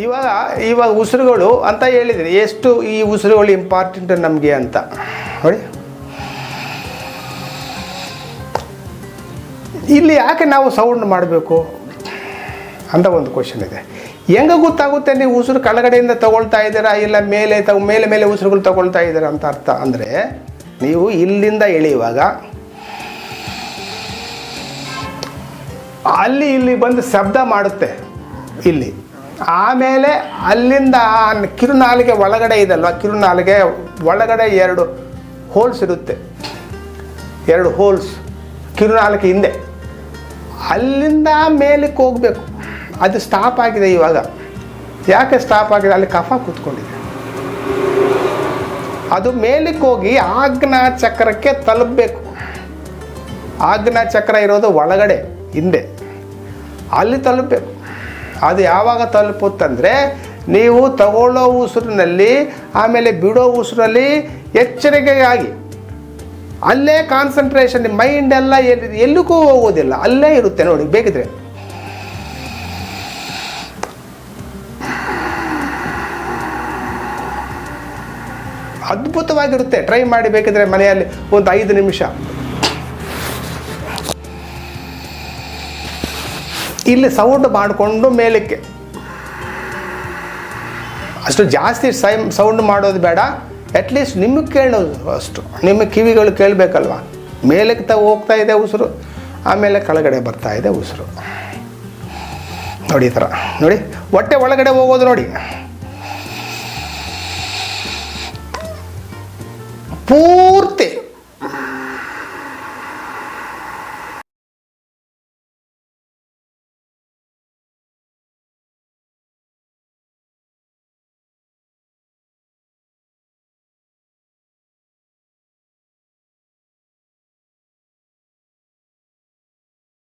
ಇವಾಗ ಇವಾಗ ಉಸಿರುಗಳು ಅಂತ ಹೇಳಿದ್ದೀನಿ. ಎಷ್ಟು ಈ ಉಸಿರುಗಳು ಇಂಪಾರ್ಟೆಂಟ್ ನಮಗೆ ಅಂತ. ನೋಡಿ. ಇಲ್ಲಿ ಯಾಕೆ ನಾವು ಸೌಂಡ್ ಮಾಡಬೇಕು? ಅಂತ ಒಂದು ಕ್ವಶನ್ ಇದೆ. ಹೆಂಗೆ ಗೊತ್ತಾಗುತ್ತೆ ನೀವು ಉಸಿರು ಕೆಳಗಡೆಯಿಂದ ತಗೊಳ್ತಾ ಇದ್ದೀರಾ, ಇಲ್ಲ ಮೇಲೆ ತ, ಮೇಲೆ ಮೇಲೆ ಉಸಿರುಗಳು ತಗೊಳ್ತಾ ಇದ್ದೀರಾ ಅಂತ ಅರ್ಥ ಅಂದರೆ, ನೀವು ಇಲ್ಲಿಂದ ಇಳಿಯುವಾಗ ಅಲ್ಲಿ ಇಲ್ಲಿ ಬಂದು ಶಬ್ದ ಮಾಡುತ್ತೆ. ಇಲ್ಲಿ. ಆಮೇಲೆ ಅಲ್ಲಿಂದ ಕಿರುನಾಲಿಗೆ ಒಳಗಡೆ ಇದಲ್ವ? ಕಿರುನಾಲಿಗೆ ಒಳಗಡೆ ಎರಡು ಹೋಲ್ಸ್ ಇರುತ್ತೆ. ಎರಡು ಹೋಲ್ಸ್ ಕಿರುನಾಲಿಗೆ ಹಿಂದೆ. ಅಲ್ಲಿಂದ ಮೇಲಕ್ಕೆ ಹೋಗಬೇಕು. ಅದು ಸ್ಟಾಪ್ ಆಗಿದೆ ಇವಾಗ. ಯಾಕೆ ಸ್ಟಾಪ್ ಆಗಿದೆ? ಅಲ್ಲಿ ಕಫ ಕೂತ್ಕೊಂಡಿದೆ. ಅದು ಮೇಲಕ್ಕೆ ಹೋಗಿ ಆಜ್ಞಾ ಚಕ್ರಕ್ಕೆ ತಲುಪಬೇಕು. ಆಜ್ಞಾ ಚಕ್ರ ಇರೋದು ಒಳಗಡೆ, ಹಿಂದೆ. ಅಲ್ಲಿ ತಲುಪಬೇಕು. ಅದು ಯಾವಾಗ ತಲುಪುತ್ತಂದರೆ ನೀವು ತಗೊಳ್ಳೋ ಉಸಿರಿನಲ್ಲಿ, ಆಮೇಲೆ ಬಿಡೋ ಉಸಿರಲ್ಲಿ ಎಚ್ಚರಿಕೆಯಾಗಿ, ಅಲ್ಲೇ ಕಾನ್ಸಂಟ್ರೇಷನ್ ಮೈಂಡ್ ಎಲ್ಲ ಎಲ್ಲಿ, ಎಲ್ಲಿಗೂ ಹೋಗೋದಿಲ್ಲ ಅಲ್ಲೇ ಇರುತ್ತೆ ನೋಡಿ, ಬೇಕಿದ್ರೆ. ಅದ್ಭುತವಾಗಿರುತ್ತೆ. ಟ್ರೈ ಮಾಡಿ ಬೇಕಿದ್ರೆ ಮನೆಯಲ್ಲಿ ಒಂದು ಐದು ನಿಮಿಷ. ಇಲ್ಲಿ ಸೌಂಡ್ ಮಾಡಿಕೊಂಡು ಮೇಲಕ್ಕೆ. ಅಷ್ಟು ಜಾಸ್ತಿ ಸೈ ಸೌಂಡ್ ಮಾಡೋದು ಬೇಡ. ಅಟ್ಲೀಸ್ಟ್ ನಿಮಗೆ ಕೇಳೋದು ಅಷ್ಟು. ನಿಮ್ಮ ಕಿವಿಗಳು ಕೇಳಬೇಕಲ್ವ? ಮೇಲಕ್ಕೆ ತ ಹೋಗ್ತಾ ಇದೆ ಉಸಿರು. ಆಮೇಲೆ ಕೆಳಗಡೆ ಬರ್ತಾ ಇದೆ ಉಸಿರು. ನೋಡಿ ಈ ಥರ. ನೋಡಿ, ಹೊಟ್ಟೆ ಒಳಗಡೆ ಹೋಗೋದು ನೋಡಿ. ಪೂರ್ತಿ